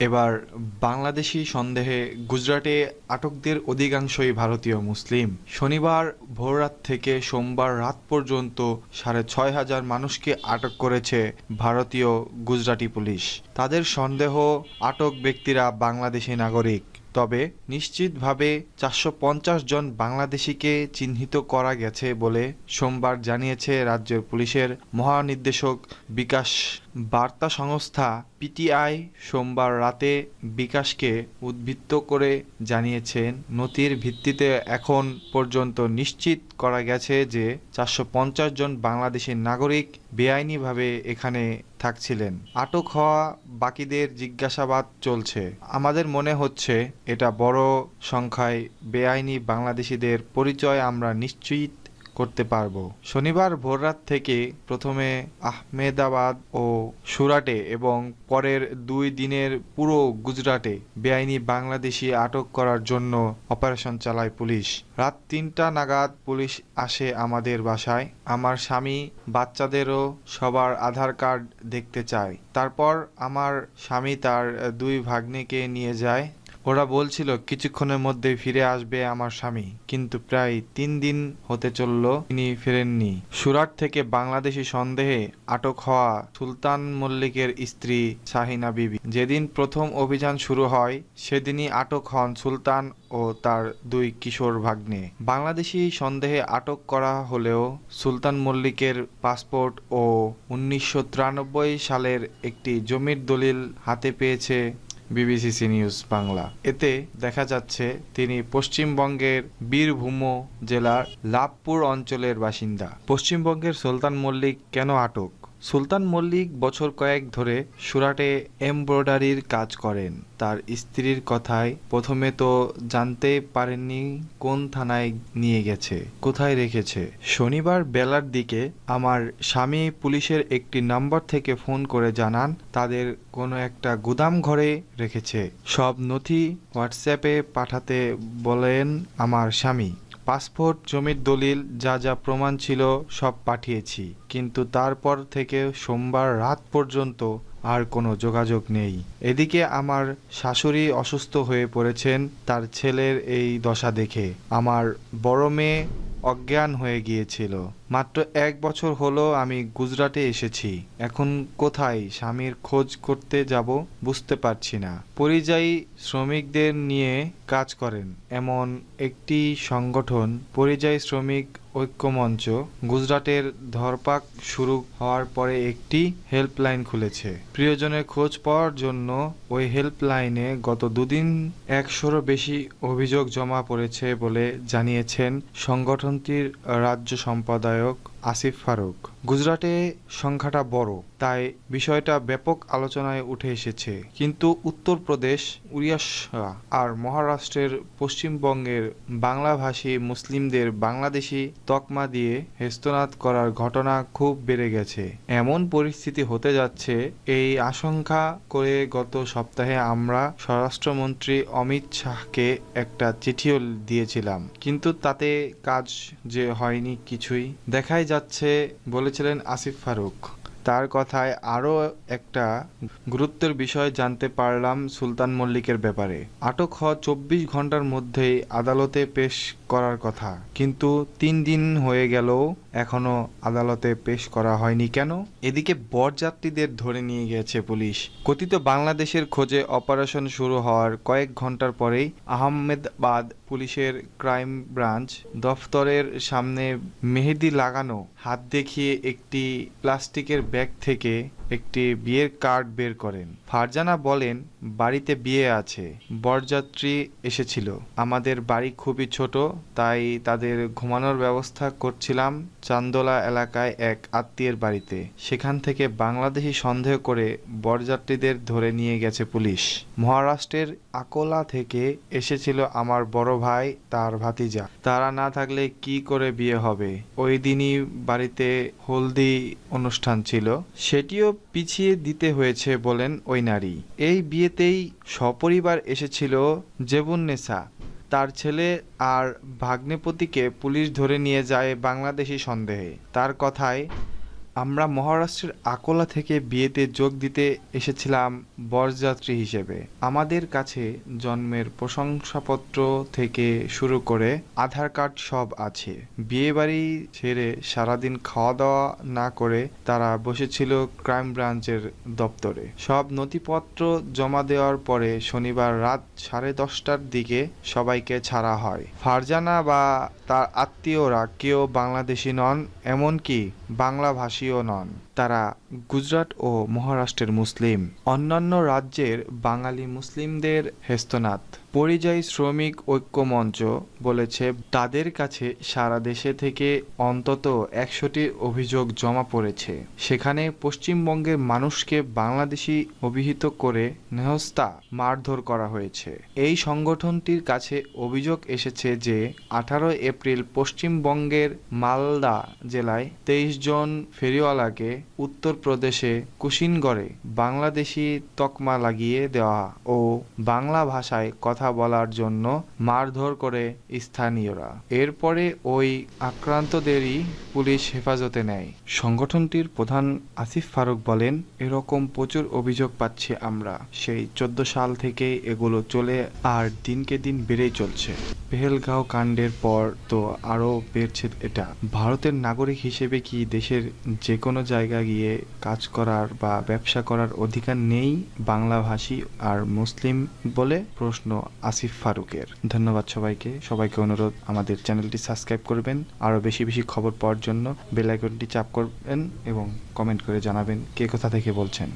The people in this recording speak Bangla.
এবার বাংলাদেশি সন্দেহে গুজরাটে আটকদের অধিকাংশই ভারতীয় মুসলিম। শনিবার ভোররাত থেকে সোমবার রাত পর্যন্ত সাড়ে ছয় হাজার মানুষকে আটক করেছে ভারতীয় গুজরাটি পুলিশ। তাদের সন্দেহ আটক ব্যক্তিরা বাংলাদেশি নাগরিক। তবে নিশ্চিতভাবে চারশো পঞ্চাশ জন বাংলাদেশিকে চিহ্নিত করা গেছে বলে সোমবার জানিয়েছে রাজ্যের পুলিশের মহানির্দেশক বিকাশ বার্তা সংস্থা পিটিআই সোমবার রাতে বিকাশকে উদ্বৃত্ত করে জানিয়েছেন, নথির ভিত্তিতে এখন পর্যন্ত নিশ্চিত করা গেছে যে চারশো পঞ্চাশ জন বাংলাদেশি নাগরিক বেআইনিভাবে এখানে থাকছিলেন। আটক হওয়া বাকিদের জিজ্ঞাসাবাদ চলছে। আমাদের মনে হচ্ছে এটা বড় সংখ্যায় বেআইনি বাংলাদেশিদের পরিচয় আমরা নিশ্চিত করতে পারব। শনিবার ভোররাত থেকে প্রথমে আহমেদাবাদ ও সুরাটে এবং পরের দুই দিনের পুরো গুজরাটে বেআইনি বাংলাদেশি আটক করার জন্য অপারেশন চালায় পুলিশ। রাত তিনটা নাগাদ পুলিশ আসে আমাদের বাসায়। আমার স্বামী, বাচ্চাদেরও সবার আধার কার্ড দেখতে চায়। তারপর আমার স্বামী তার দুই ভাগ্নেকে নিয়ে যায়। ওরা বলছিল, কিছুক্ষণের মধ্যে ফিরে আসবে আমার স্বামী। কিন্তু প্রায় তিন দিন হতে চলল, তিনি ফেরেননি। সুরাট থেকে বাংলাদেশি সন্দেহে আটক হওয়া সুলতান মল্লিকের স্ত্রী শাহিনা বিবি। যেদিন প্রথম অভিযান শুরু হয়, সেদিনই আটক হন সুলতান ও তার দুই কিশোর ভাগ্নে। বাংলাদেশি সন্দেহে আটক করা হলেও সুলতান মল্লিকের পাসপোর্ট ও উনিশশো তিরানব্বই সালের একটি জমির দলিল হাতে পেয়েছে বিবিসিসি নিউজ বাংলা। এতে দেখা যাচ্ছে তিনি পশ্চিমবঙ্গের বীরভূম জেলার লাভপুর অঞ্চলের বাসিন্দা। পশ্চিমবঙ্গের সুলতান মল্লিক কেন আটক? সুলতান মল্লিক বছর কয়েক ধরে সুরাটে এমব্রয়ডারির কাজ করেন। তার স্ত্রীর কথায়, প্রথমে তো জানতে পারেননি কোন থানায় নিয়ে গেছে, কোথায় রেখেছে। শনিবার বেলার দিকে আমার স্বামী পুলিশের একটি নাম্বার থেকে ফোন করে জানান, তাদের কোনো একটা গুদাম ঘরে রেখেছে। সব নথি হোয়াটসঅ্যাপে পাঠাতে বলেন আমার স্বামী। পাসপোর্ট, জমির দলিল, যা যা প্রমাণ ছিল, সব পাঠিয়েছি। কিন্তু তারপর থেকে সোমবার রাত পর্যন্ত আর কোনো যোগাযোগ নেই। এদিকে আমার শাশুড়ি অসুস্থ হয়ে পড়েছেন, তার ছেলের এই দশা দেখে। আমার বড় মেয়ে অজ্ঞান হয়ে গিয়েছিল। মাত্র এক বছর হলো আমি গুজরাটে এসেছি। এখন কোথায় স্বামীর খোঁজ করতে যাব বুঝতে পারছি না। পরিযায়ী শ্রমিকদের নিয়ে কাজ করেন। এমন একটি সংগঠন পরিযায়ী শ্রমিক ঐক্যমঞ্চ গুজরাটের ধরপাক শুরু হওয়ার পরে একটি হেল্পলাইন খুলেছে। প্রিয়জনের খোঁজ পাওয়ার জন্য ওই হেল্পলাইনে গত দুদিন একশোরও বেশি অভিযোগ জমা পড়েছে বলে জানিয়েছেন সংগঠনটির রাজ্য সম্পাদক আসিফ ফারুক। গুজরাটে সংখ্যাটা বড়, তাই বিষয়টা ব্যাপক আলোচনায় উঠে এসেছে। কিন্তু উত্তরপ্রদেশ, উড়িষ্যা আর মহারাষ্ট্রের পশ্চিমবঙ্গের বাংলাভাষী মুসলিমদের বাংলাদেশি তকমা দিয়ে হেস্তনাদ করার ঘটনা খুব বেড়ে গেছে। এমন পরিস্থিতি হতে যাচ্ছে, এই আশঙ্কা করে গত সপ্তাহে আমরা স্বরাষ্ট্রমন্ত্রী অমিত শাহকে একটা চিঠিও দিয়েছিলাম। কিন্তু তাতে কাজ যে হয়নি কিছুই। দেখাই যাচ্ছে বলেছিলেন আসিফ ফারুক। তার কথায় আরও একটা গুরুত্বের বিষয় জানতে পারলাম সুলতান মল্লিকের ব্যাপারে। আটক হওয়া চব্বিশ ঘণ্টার মধ্যেই আদালতে পেশ করার কথা। কিন্তু তিন দিন হয়ে গেলেও এখনও আদালতে পেশ করা হয়নি কেন? এদিকে বরযাত্রীদের ধরে নিয়ে গেছে পুলিশ। কথিত বাংলাদেশের খোঁজে অপারেশন শুরু হওয়ার কয়েক ঘণ্টার পরেই আহমেদাবাদ পুলিশের ক্রাইম ব্রাঞ্চ দফতরের সামনে মেহেদি লাগানো হাত দেখিয়ে একটি প্লাস্টিকের ব্যাগ থেকে একটি বিয়ের কার্ড বের করেন। ফারজানা বলেন, বাড়িতে বিয়ে আছে। বরযাত্রী এসেছিল। আমাদের বাড়ি খুবই ছোট, তাই তাদের ঘুমানোর ব্যবস্থা করছিলাম চান্দোলা এলাকায় এক আত্মীয়ের বাড়িতে। সেখান থেকে বাংলাদেশি সন্দেহ করে বরযাত্রীদের ধরে নিয়ে গেছে পুলিশ। মহারাষ্ট্রের আকোলা থেকে এসেছিল আমার বড় ভাই, তার ভাতিজা। তারা না থাকলে কি করে বিয়ে হবে? ওই দিনই বাড়িতে হলদি অনুষ্ঠান ছিল। সেটিও পিছিয়ে দিতে হয়েছে বলেন ওই নারী। এই বিয়েতেই সপরিবার এসেছিল জেবুন্নেসা তার ছেলে আর ভাগ্নেপতিকে পুলিশ ধরে নিয়ে যায় বাংলাদেশি সন্দেহে। তার কথায় আমরা মহারাষ্ট্রের আকোলা থেকে বিয়েতে যোগ দিতে এসেছিলাম বরযাত্রী হিসেবে। আমাদের কাছে জন্মের প্রশংসাপত্র থেকে শুরু করে আধার কার্ড সব আছে। বিয়েবাড়ি ছেড়ে সারাদিন খাওয়া দাওয়া না করে তারা বসেছিল ক্রাইম ব্রাঞ্চের দপ্তরে। সব নথিপত্র জমা দেওয়ার পরে শনিবার রাত সাড়ে দশটার দিকে সবাইকে ছাড়া হয়। ফারজানা বা তার আত্মীয়রা কেউ বাংলাদেশি নন, এমনকি বাংলাভাষীও নন। তারা গুজরাট ও মহারাষ্ট্রের মুসলিম। অন্যান্য রাজ্যের বাঙালি মুসলিমদের হেস্তনাথ পরিযায়ী শ্রমিক ঐক্য মঞ্চ বলেছে, তাদের কাছে সারা দেশে থেকে অন্তত একশোটি অভিযোগ জমা পড়েছে। সেখানে পশ্চিমবঙ্গের মানুষকে বাংলাদেশি অভিহিত করে নেহস্তা মারধর করা হয়েছে। এই সংগঠনটির কাছে অভিযোগ এসেছে যে, আঠারো এপ্রিল পশ্চিমবঙ্গের মালদা জেলায় তেইশ জন ফেরিওয়ালাকে উত্তরপ্রদেশে কুশিনগড়ে বাংলাদেশি তকমা লাগিয়ে দেওয়া ও বাংলা ভাষায় কথা বলার জন্য মারধর করে স্থানীয়রা। এরপরে ওই আক্রান্তদেরই পুলিশ হেফাজতে নেয়। সংগঠনটির প্রধান আসিফ ফারুক বলেন, এরকম প্রচুর অভিযোগ পাচ্ছি আমরা। সেই চোদ্দ সাল থেকে এগুলো চলে আর দিনকে দিন বেড়েই চলছে। পেহেলগাঁও কাণ্ডের পর তো আরও বেড়ছে এটা। ভারতের নাগরিক হিসেবে কি দেশের যে কোনো জায়গায় গিয়ে কাজ করার বা ব্যবসা করার অধিকার নেই বাংলাভাষী আর মুসলিম বলে প্রশ্ন আসিফ ফারুকের। ধন্যবাদ সবাইকে। সবাইকে অনুরোধ আমাদের চ্যানেলটি সাবস্ক্রাইব করবেন, আরও বেশি বেশি খবর পাওয়ার জন্য বেলাইকনটি চাপ করবেন এবং কমেন্ট করে জানাবেন কে কোথা থেকে বলছেন।